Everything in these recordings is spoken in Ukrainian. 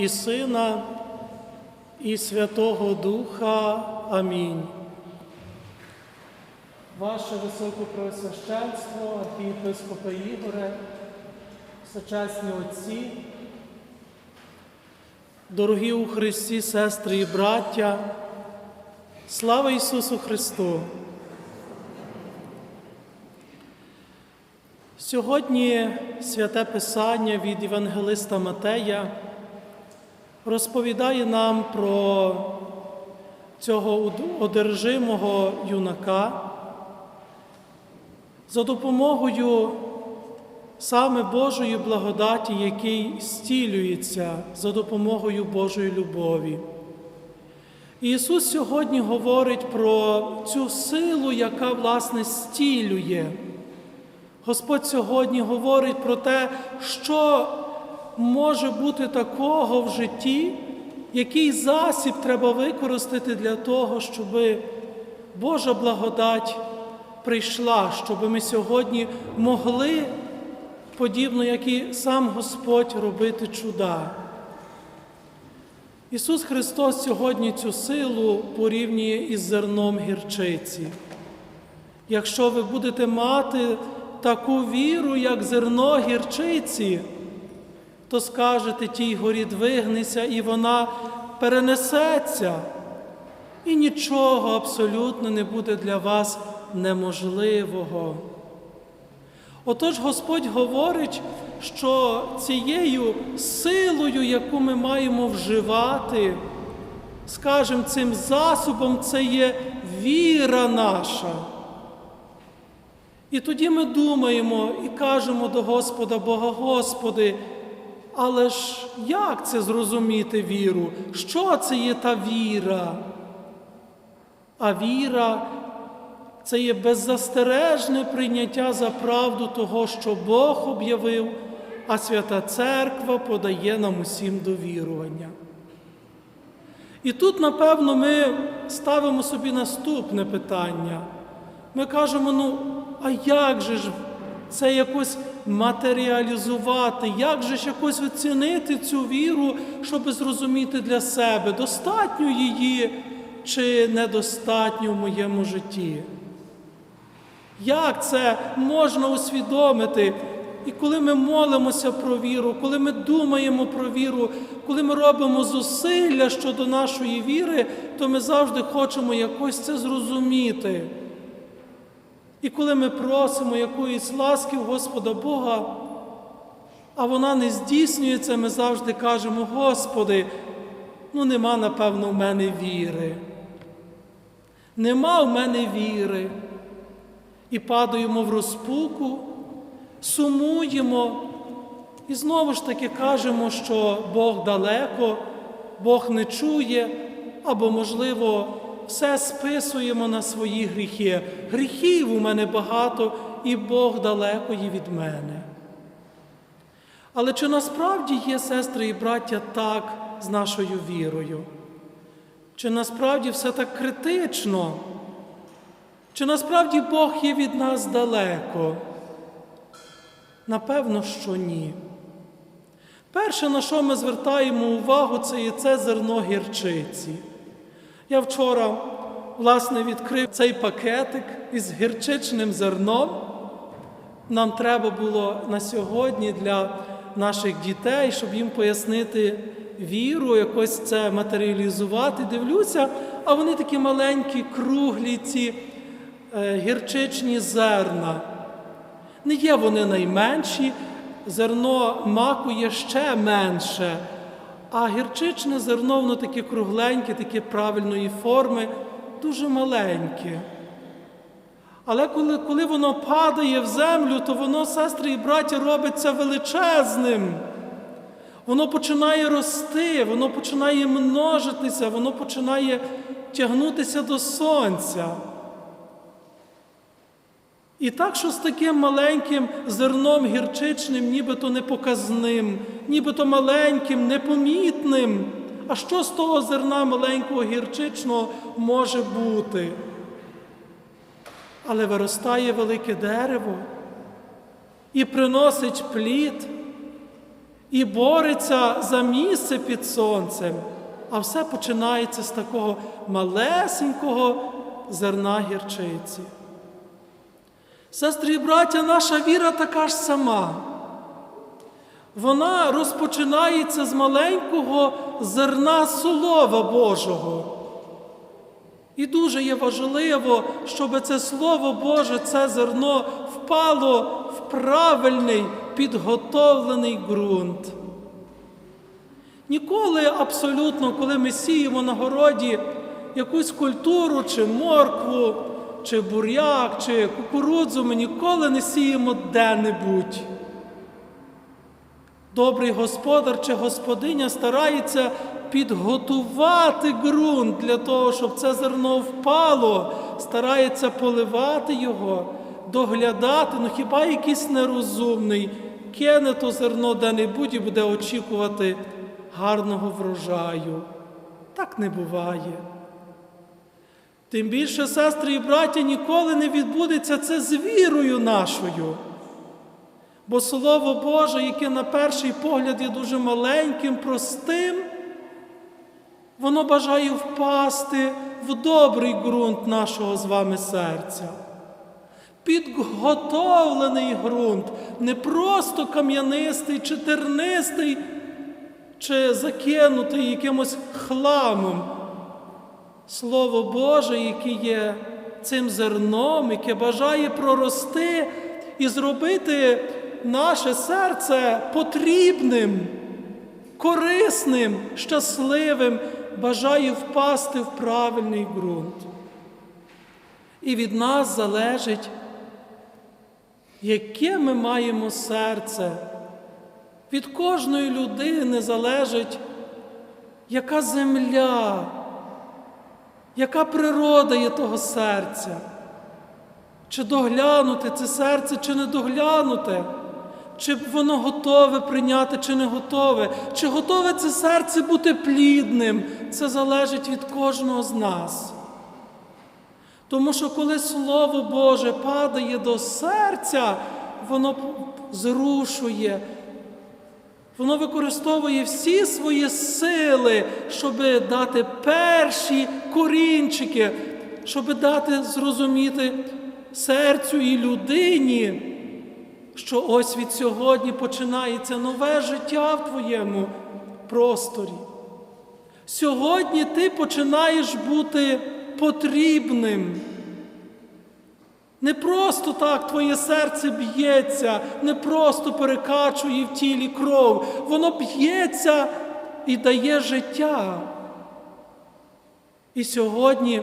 І Сина, і Святого Духа. Амінь. Ваше Високопреосвященство, архієпископе Ігоре, сучасні отці, дорогі у Христі, сестри і браття, слава Ісусу Христу! Сьогодні святе Писання від Євангелиста Матея розповідає нам про цього одержимого юнака за допомогою саме Божої благодаті, який зцілюється за допомогою Божої любові. Ісус сьогодні говорить про цю силу, яка власне зцілює. Господь сьогодні говорить про те, що може бути такого в житті, який засіб треба використати для того, щоб Божа благодать прийшла, щоб ми сьогодні могли, подібно як і сам Господь, робити чуда. Ісус Христос сьогодні цю силу порівнює із зерном гірчиці. Якщо ви будете мати таку віру, як зерно гірчиці, то скажете тій горі двигнися, і вона перенесеться, і нічого абсолютно не буде для вас неможливого. Отож Господь говорить, що цією силою, яку ми маємо вживати, скажімо, цим засобом це є віра наша. І тоді ми думаємо і кажемо до Господа Бога, Господи, але ж як це зрозуміти віру? Що це є та віра? А віра це є беззастережне прийняття за правду того, що Бог об'явив, а Свята Церква подає нам усім довірування. І тут, напевно, ми ставимо собі наступне питання. Ми кажемо, ну, а як же ж це якось матеріалізувати, як же ж якось оцінити цю віру, щоб зрозуміти для себе, достатньо її чи недостатньо в моєму житті? Як це можна усвідомити? І коли ми молимося про віру, коли ми думаємо про віру, коли ми робимо зусилля щодо нашої віри, то ми завжди хочемо якось це зрозуміти. І коли ми просимо якоїсь ласки в Господа Бога, а вона не здійснюється, ми завжди кажемо, Господи, ну нема, напевно, в мене віри. Нема в мене віри. І падаємо в розпуку, сумуємо і знову ж таки кажемо, що Бог далеко, Бог не чує, або, можливо, все списуємо на свої гріхи. Гріхів у мене багато, і Бог далеко є від мене. Але чи насправді є, сестри і браття, так з нашою вірою? Чи насправді все так критично? Чи насправді Бог є від нас далеко? Напевно, що ні. Перше, на що ми звертаємо увагу, це є це зерно гірчиці. Я вчора, власне, відкрив цей пакетик із гірчичним зерном. Нам треба було на сьогодні для наших дітей, щоб їм пояснити віру, якось це матеріалізувати. Дивлюся, а вони такі маленькі, круглі, ці е, гірчичні зерна. Не є вони найменші, зерно маку є ще менше. А гірчичне зерно, воно таке кругленьке, таке правильної форми, дуже маленьке. Але коли коли воно падає в землю, то воно, сестри і браття, робиться величезним. Воно починає рости, воно починає множитися, воно починає тягнутися до сонця. І так, що з таким маленьким зерном гірчичним, нібито непоказним, нібито маленьким, непомітним. А що з того зерна маленького гірчичного може бути? Але виростає велике дерево і приносить плід, і бореться за місце під сонцем. А все починається з такого малесенького зерна гірчиці. Сестри і браття, наша віра така ж сама. Вона розпочинається з маленького зерна Слова Божого. І дуже є важливо, щоб це Слово Боже, це зерно впало в правильний підготовлений ґрунт. Ніколи абсолютно, коли ми сіємо на городі якусь культуру, чи моркву, чи буряк, чи кукурудзу, ми ніколи не сіємо де-небудь. Добрий господар чи господиня старається підготувати ґрунт для того, щоб це зерно впало, старається поливати його, доглядати. Ну хіба якийсь нерозумний кине то зерно де-небудь і буде очікувати гарного врожаю? Так не буває. Тим більше, сестри і браття, ніколи не відбудеться це з вірою нашою. Бо Слово Боже, яке на перший погляд є дуже маленьким, простим, воно бажає впасти в добрий ґрунт нашого з вами серця. Підготовлений ґрунт, не просто кам'янистий чи тернистий, чи закинутий якимось хламом. Слово Боже, яке є цим зерном, яке бажає прорости і зробити наше серце потрібним, корисним, щасливим, бажає впасти в правильний ґрунт. І від нас залежить, яке ми маємо серце. Від кожної людини залежить, яка земля, яка природа є того серця. Чи доглянути це серце, чи не доглянути, чи воно готове прийняти, чи не готове, чи готове це серце бути плідним, це залежить від кожного з нас. Тому що коли Слово Боже падає до серця, воно зрушує, воно використовує всі свої сили, щоб дати перші корінчики, щоб дати зрозуміти серцю і людині, що ось від сьогодні починається нове життя в твоєму просторі. Сьогодні ти починаєш бути потрібним. Не просто так твоє серце б'ється, не просто перекачує в тілі кров, воно б'ється і дає життя. І сьогодні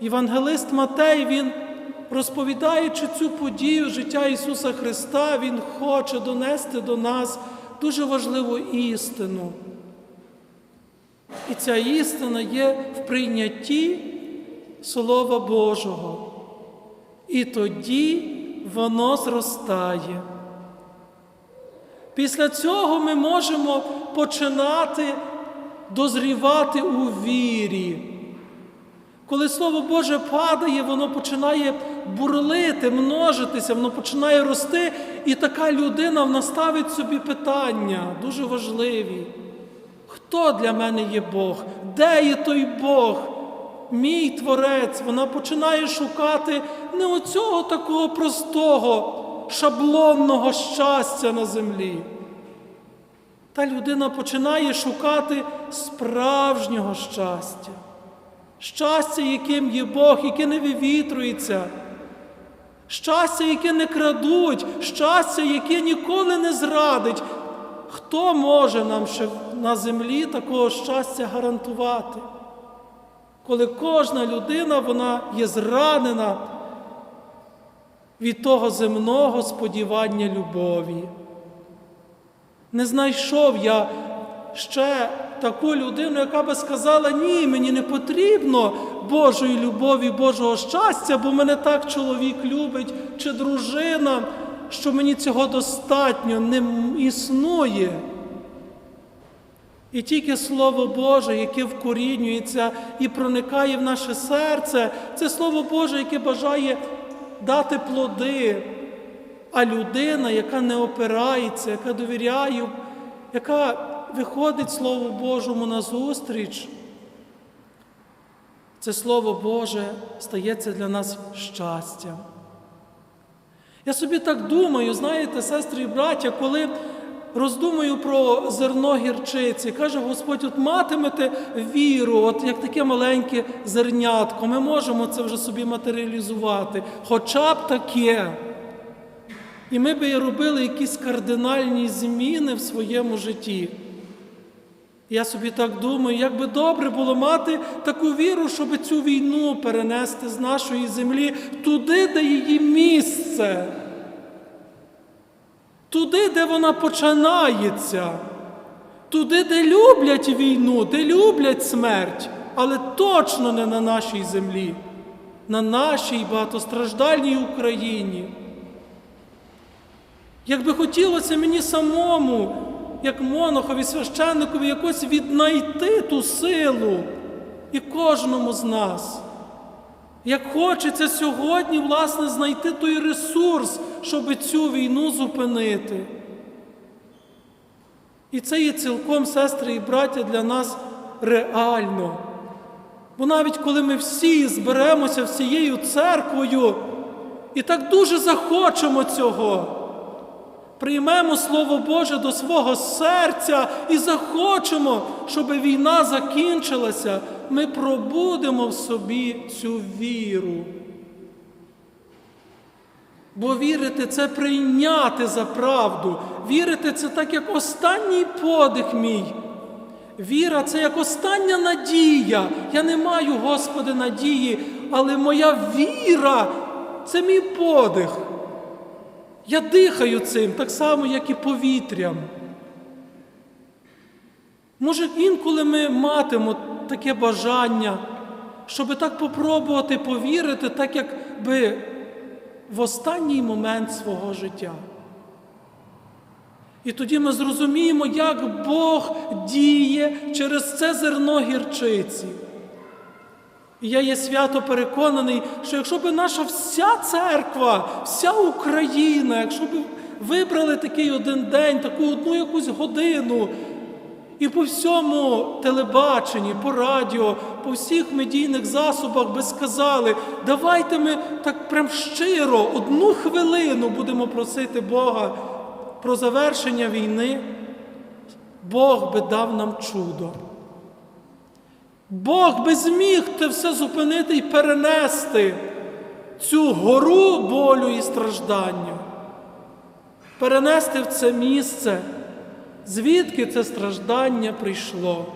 Євангелист Матей, він, розповідаючи цю подію життя Ісуса Христа, Він хоче донести до нас дуже важливу істину. І ця істина є в прийнятті Слова Божого. І тоді воно зростає. Після цього ми можемо починати дозрівати у вірі. Коли Слово Боже падає, воно починає бурлити, множитися, воно починає рости, і така людина вона ставить собі питання дуже важливі. Хто для мене є Бог? Де є той Бог? Мій творець, вона починає шукати не оцього такого простого, шаблонного щастя на землі. Та людина починає шукати справжнього щастя, щастя, яким є Бог, яке не вивітрується, щастя, яке не крадуть, щастя, яке ніколи не зрадить. Хто може нам ще на землі такого щастя гарантувати? Коли кожна людина вона є зранена від того земного сподівання любові. Не знайшов я ще таку людину, яка би сказала, ні, мені не потрібно Божої любові, Божого щастя, бо мене так чоловік любить чи дружина, що мені цього достатньо не існує. І тільки Слово Боже, яке вкорінюється і проникає в наше серце, це Слово Боже, яке бажає дати плоди. А людина, яка не опирається, яка довіряє яка виходить Слову Божому назустріч, це Слово Боже стається для нас щастям. Я собі так думаю, знаєте, сестри і браття, коли роздумую про зерно гірчиці, каже Господь, от матимете віру, от як таке маленьке зернятко, ми можемо це вже собі матеріалізувати, хоча б таке. І ми би робили якісь кардинальні зміни в своєму житті. Я собі так думаю, як би добре було мати таку віру, щоб цю війну перенести з нашої землі туди, де її місце, туди, де вона починається, туди, де люблять війну, де люблять смерть, але точно не на нашій землі, на нашій багатостраждальній Україні. Як би хотілося мені самому, як монахові, священникові, якось віднайти ту силу і кожному з нас. Як хочеться сьогодні, власне, знайти той ресурс, щоб цю війну зупинити. І це є цілком, сестри і браття, для нас реально. Бо навіть коли ми всі зберемося всією церквою і так дуже захочемо цього, приймемо Слово Боже до свого серця і захочемо, щоб війна закінчилася, ми пробудемо в собі цю віру. Бо вірити це прийняти за правду. Вірити це так, як останній подих мій. Віра це як остання надія. Я не маю, Господи, надії, але моя віра це мій подих. Я дихаю цим так само, як і повітрям. Може, інколи ми матимо таке бажання, щоб так попробувати повірити, так якби в останній момент свого життя. І тоді ми зрозуміємо, як Бог діє через це зерно гірчиці. І я є свято переконаний, що якщо б наша вся церква, вся Україна, якщо б вибрали такий один день, таку одну якусь годину, і по всьому телебаченні, по радіо, по всіх медійних засобах би сказали, давайте ми так прям щиро одну хвилину будемо просити Бога про завершення війни, Бог би дав нам чудо. Бог би зміг те все зупинити і перенести цю гору болю і страждання, перенести в це місце, звідки це страждання прийшло.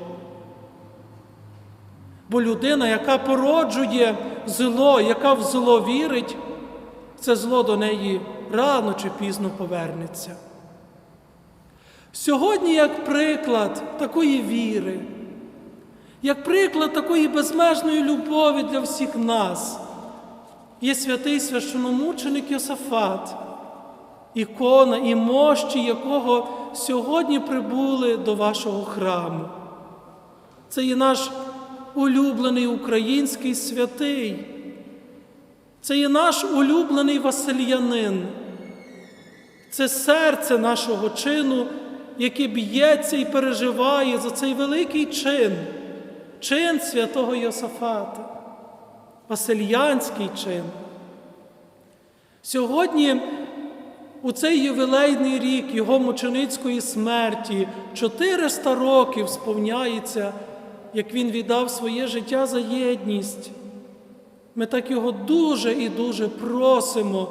Бо людина, яка породжує зло, яка в зло вірить, це зло до неї рано чи пізно повернеться. Сьогодні, як приклад такої віри, як приклад такої безмежної любові для всіх нас, є святий священомученик Йосафат, ікона і мощі, якого сьогодні прибули до вашого храму. Це є наш улюблений український святий, це є наш улюблений Васильянин, це серце нашого чину, яке б'ється і переживає за цей великий чин чин святого Йосафата, Васильянський чин. Сьогодні, у цей ювілейний рік його мученицької смерті, 400 років сповняється, як він віддав своє життя за єдність. Ми так його дуже і дуже просимо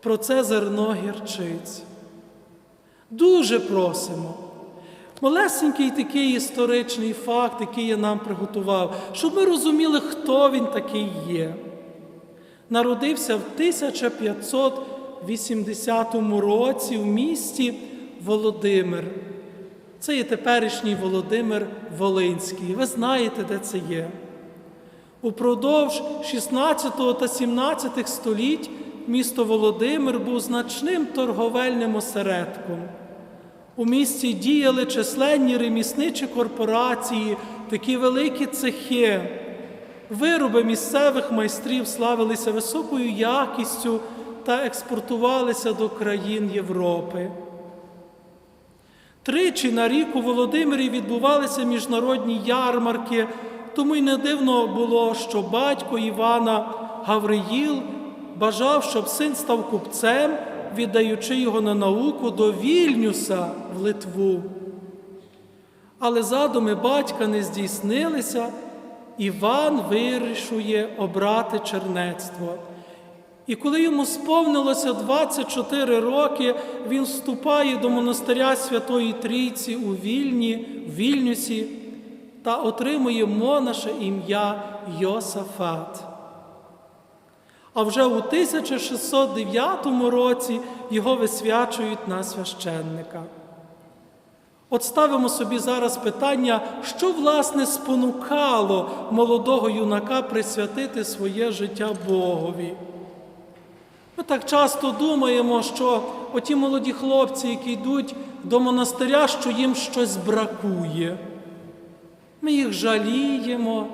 про це зерно гірчиць. Дуже просимо. Малесенький такий історичний факт, який я нам приготував, щоб ми розуміли, хто він такий є. Народився в 1580 році в місті Володимир. Це є теперішній Володимир Волинський. Ви знаєте, де це є. Упродовж 16 та 17 століть місто Володимир був значним торговельним осередком. У місті діяли численні ремісничі корпорації, такі великі цехи. Вироби місцевих майстрів славилися високою якістю та експортувалися до країн Європи. Тричі на рік у Володимирі відбувалися міжнародні ярмарки, тому й не дивно було, що батько Івана Гавриїл бажав, щоб син став купцем, віддаючи його на науку до Вільнюса в Литву. Але задуми батька не здійснилися, Іван вирішує обрати чернецтво. І коли йому сповнилося 24 роки, він вступає до монастиря Святої Трійці у Вільні, в Вільнюсі та отримує монаше ім'я Йосафат. А вже у 1609 році його висвячують на священника. От ставимо собі зараз питання, що власне спонукало молодого юнака присвятити своє життя Богові. Ми так часто думаємо, що оті молоді хлопці, які йдуть до монастиря, що їм щось бракує. Ми їх жаліємо,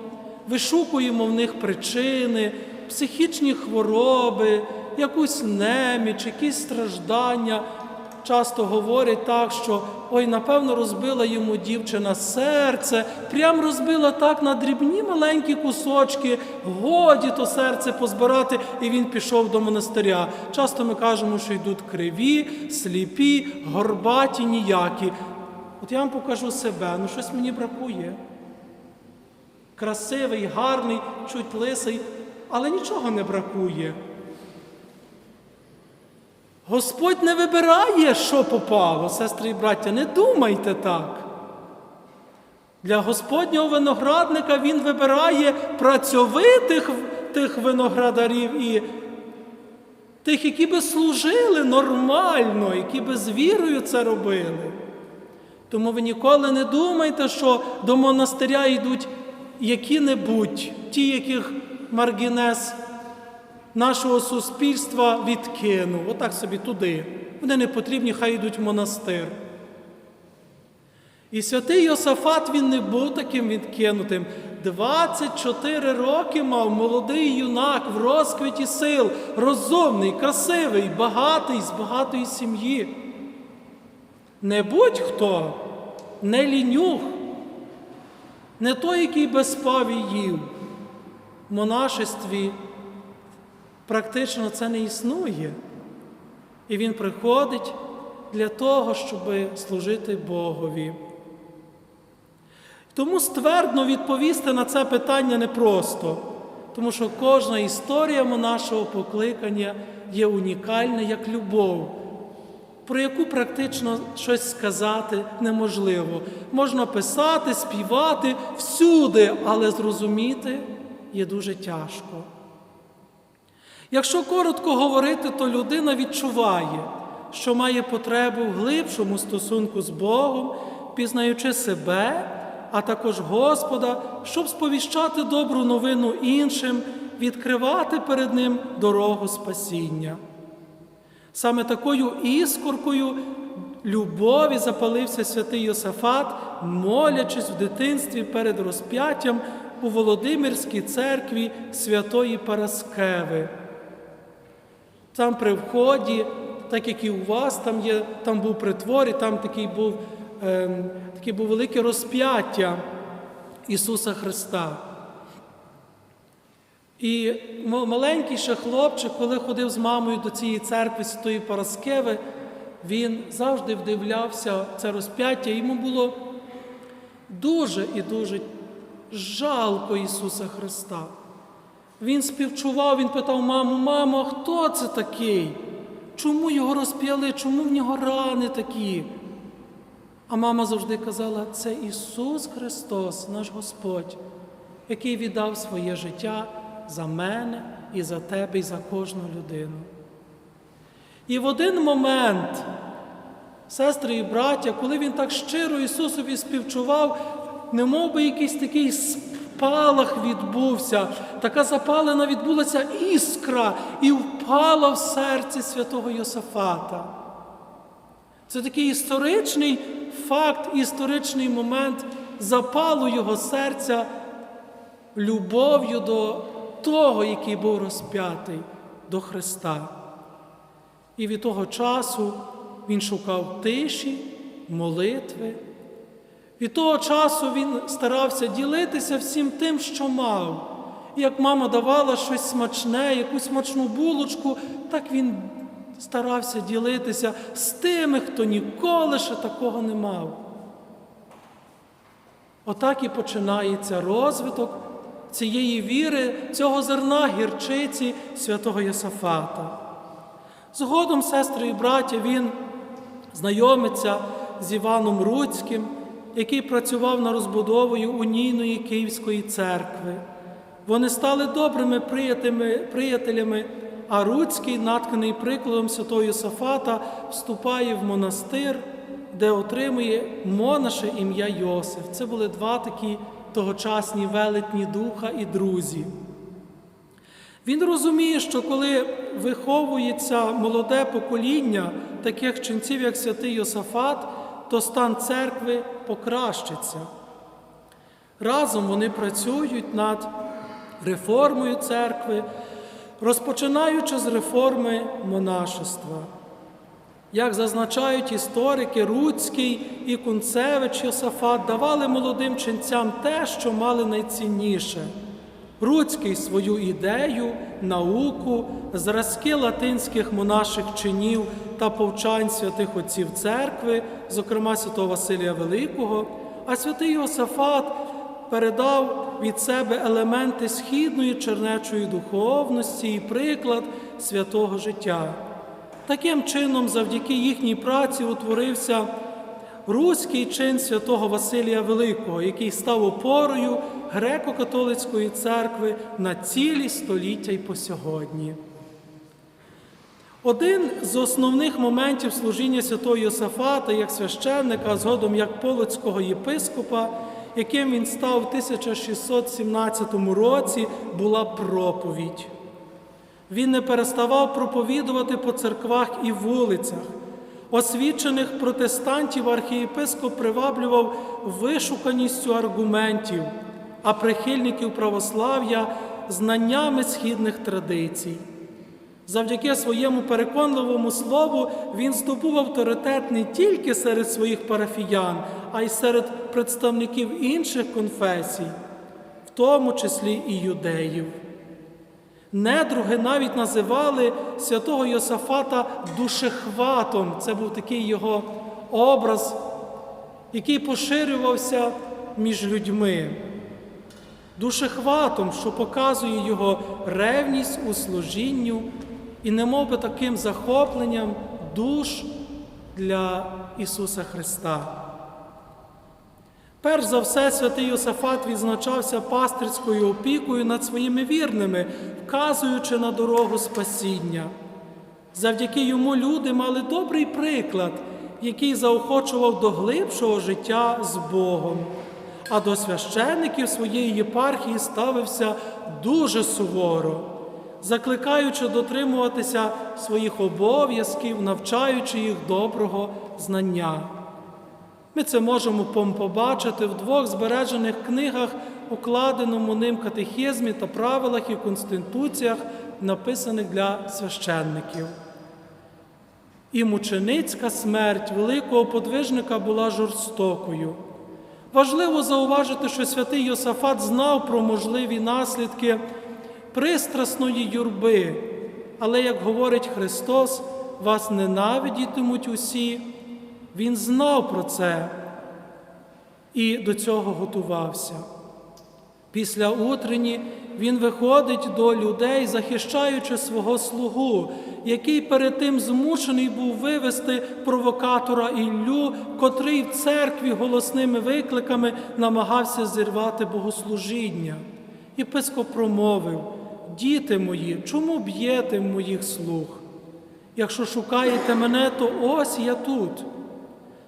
вишукуємо в них причини, психічні хвороби, якусь неміч, якісь страждання. Часто говорять так, що ой, напевно, розбила йому дівчина серце, прям розбила так на дрібні маленькі кусочки, годі то серце позбирати, і він пішов до монастиря. Часто ми кажемо, що йдуть криві, сліпі, горбаті, ніякі. От я вам покажу себе, ну щось мені бракує. Красивий, гарний, чуть лисий, але нічого не бракує. Господь не вибирає, що попало, сестри і браття, не думайте так. Для Господнього виноградника Він вибирає працьовитих тих виноградарів і тих, які би служили нормально, які би з вірою це робили. Тому ви ніколи не думайте, що до монастиря йдуть які-небудь, ті, яких Маргінес нашого суспільства відкинув. Отак собі туди. Вони не потрібні, хай йдуть в монастир. І святий Йосафат він не був таким відкинутим. 24 роки мав молодий юнак в розквіті сил, розумний, красивий, багатий, з багатої сім'ї. Не будь-хто, не лінюх, не той, який без спаві їв. В монашестві практично це не існує. І він приходить для того, щоб служити Богові. Тому ствердно відповісти на це питання непросто, тому що кожна історія нашого покликання є унікальна як любов, про яку практично щось сказати неможливо. Можна писати, співати всюди, але зрозуміти є дуже тяжко. Якщо коротко говорити, то людина відчуває, що має потребу в глибшому стосунку з Богом, пізнаючи себе, а також Господа, щоб сповіщати добру новину іншим, відкривати перед Ним дорогу спасіння. Саме такою іскоркою любові запалився святий Йосафат, молячись в дитинстві перед розп'яттям у Володимирській церкві святої Параскеви. Там при вході, так як і у вас, там є, там був притвор, і там такий був, е, таке був велике розп'яття Ісуса Христа. І маленький ще хлопчик, коли ходив з мамою до цієї церкви Святої Параскеви, він завжди вдивлявся це розп'яття. Йому було дуже і дуже жалко Ісуса Христа. Він співчував, він питав маму, мамо, хто це такий? Чому його розп'яли? Чому в нього рани такі? А мама завжди казала, це Ісус Христос, наш Господь, який віддав своє життя за мене і за тебе, і за кожну людину. І в один момент, сестри і браття, коли він так щиро Ісусові співчував, немов би якийсь такий спалах відбувся, така запалена відбулася іскра і впала в серце святого Йосафата. Це такий історичний факт, історичний момент запалу його серця любов'ю до того, який був розп'ятий до Христа. І від того часу він шукав тиші молитви. Від того часу він старався ділитися всім тим, що мав. І як мама давала щось смачне, якусь смачну булочку, так він старався ділитися з тими, хто ніколи ще такого не мав. Отак і починається розвиток цієї віри, цього зерна гірчиці святого Йосафата. Згодом, сестри і браття, він знайомиться з Іваном Руцьким, який працював на розбудовою унійної Київської церкви. Вони стали добрими приятелями, а Руцький, натканий прикладом святого Йосафата, вступає в монастир, де отримує монаше ім'я Йосиф. Це були два такі тогочасні велетні духа і друзі. Він розуміє, що коли виховується молоде покоління таких ченців, як святий Йосафат, то стан церкви покращиться. Разом вони працюють над реформою церкви, розпочинаючи з реформи монашества. Як зазначають історики, Руцький і Кунцевич Йосафат давали молодим ченцям те, що мали найцінніше. Руцький свою ідею, науку, зразки латинських монаших чинів та повчань святих отців церкви, зокрема святого Василія Великого, а святий Йосафат передав від себе елементи східної чернечої духовності і приклад святого життя. Таким чином, завдяки їхній праці утворився руський чин святого Василія Великого, який став опорою греко-католицької церкви на цілі століття й по сьогодні. Один з основних моментів служіння святого Йосафата як священника, а згодом як полоцького єпископа, яким він став у 1617 році, була проповідь. Він не переставав проповідувати по церквах і вулицях. Освічених протестантів архієпископ приваблював вишуканістю аргументів, а прихильників православ'я знаннями східних традицій. Завдяки своєму переконливому слову він здобув авторитет не тільки серед своїх парафіян, а й серед представників інших конфесій, в тому числі і юдеїв. Недруги навіть називали святого Йосафата душехватом. Це був такий його образ, який поширювався між людьми. Душехватом, що показує його ревність у служінню і немов би таким захопленням душ для Ісуса Христа. Перш за все, святий Йосафат відзначався пастирською опікою над своїми вірними, вказуючи на дорогу спасіння. Завдяки йому люди мали добрий приклад, який заохочував до глибшого життя з Богом, а до священників своєї єпархії ставився дуже суворо, закликаючи дотримуватися своїх обов'язків, навчаючи їх доброго знання. Ми це можемо побачити в двох збережених книгах, укладеному ним катехізмі та правилах і конституціях, написаних для священників. І мученицька смерть великого подвижника була жорстокою. Важливо зауважити, що святий Йосафат знав про можливі наслідки пристрасної юрби, але, як говорить Христос, вас ненавидітимуть усі. Він знав про це і до цього готувався. Після утрені він виходить до людей, захищаючи свого слугу, який перед тим змушений був вивести провокатора Іллю, котрий в церкві голосними викликами намагався зірвати богослужіння. Єпископ промовив: Діти мої, чому б'єте моїх слуг? Якщо шукаєте мене, то ось я тут.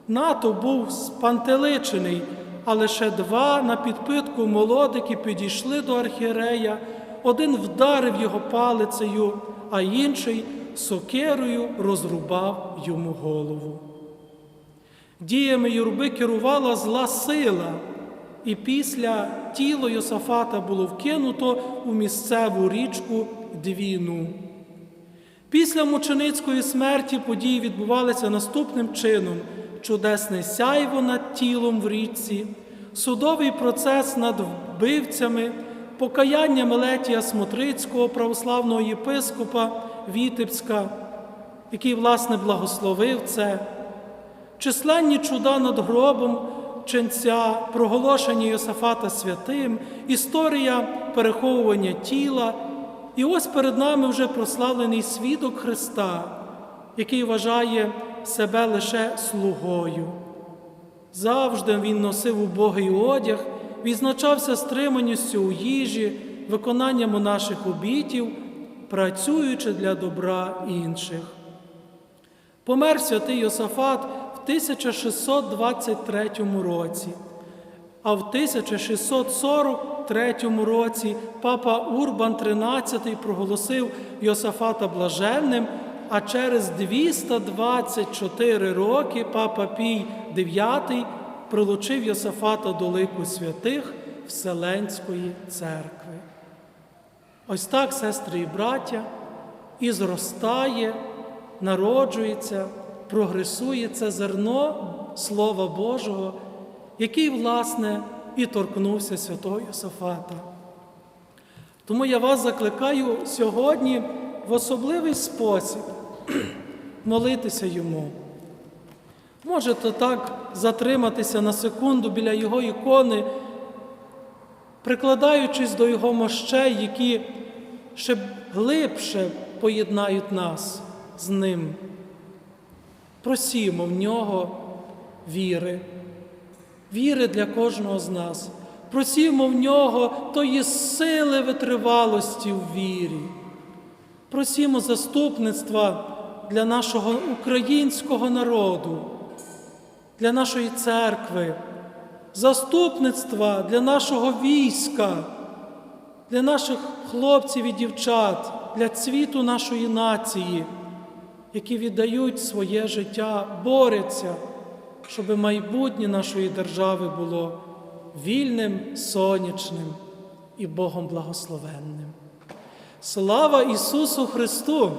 НАТО був спантеличений, а лише два на підпитку молодики підійшли до архієрея, один вдарив його палицею, а інший сокирою розрубав йому голову. Діями юрби керувала зла сила, і після тіло Йосафата було вкинуто у місцеву річку Двіну. Після мученицької смерті події відбувалися наступним чином. чудесне сяйво над тілом в річці, судовий процес над вбивцями, покаяння Мелетія Смотрицького, православного єпископа Вітебська, який, власне, благословив це, численні чуда над гробом ченця, проголошення Йосафата святим, історія переховування тіла. І ось перед нами вже прославлений свідок Христа, який вважає себе лише слугою. Завжди він носив убогий одяг, відзначався стриманістю у їжі, виконанням наших обітів, працюючи для добра інших. Помер святий Йосафат 1623 році, а в 1643 році папа Урбан XIII проголосив Йосафата блаженним, а через 224 роки папа Пій IX прилучив Йосафата до лику святих Вселенської церкви. Ось так, сестри і браття, і зростає, народжується, прогресує це зерно Слова Божого, який, власне, і торкнувся святого Йосафата. Тому я вас закликаю сьогодні в особливий спосіб молитися йому. Можете так затриматися на секунду біля його ікони, прикладаючись до його мощей, які ще глибше поєднають нас з ним. Просімо в нього віри, віри для кожного з нас. Просімо в нього тої сили витривалості в вірі. Просімо заступництва для нашого українського народу, для нашої церкви, заступництва для нашого війська, для наших хлопців і дівчат, для цвіту нашої нації, які віддають своє життя, борються, щоб майбутнє нашої держави було вільним, сонячним і Богом благословенним. Слава Ісусу Христу!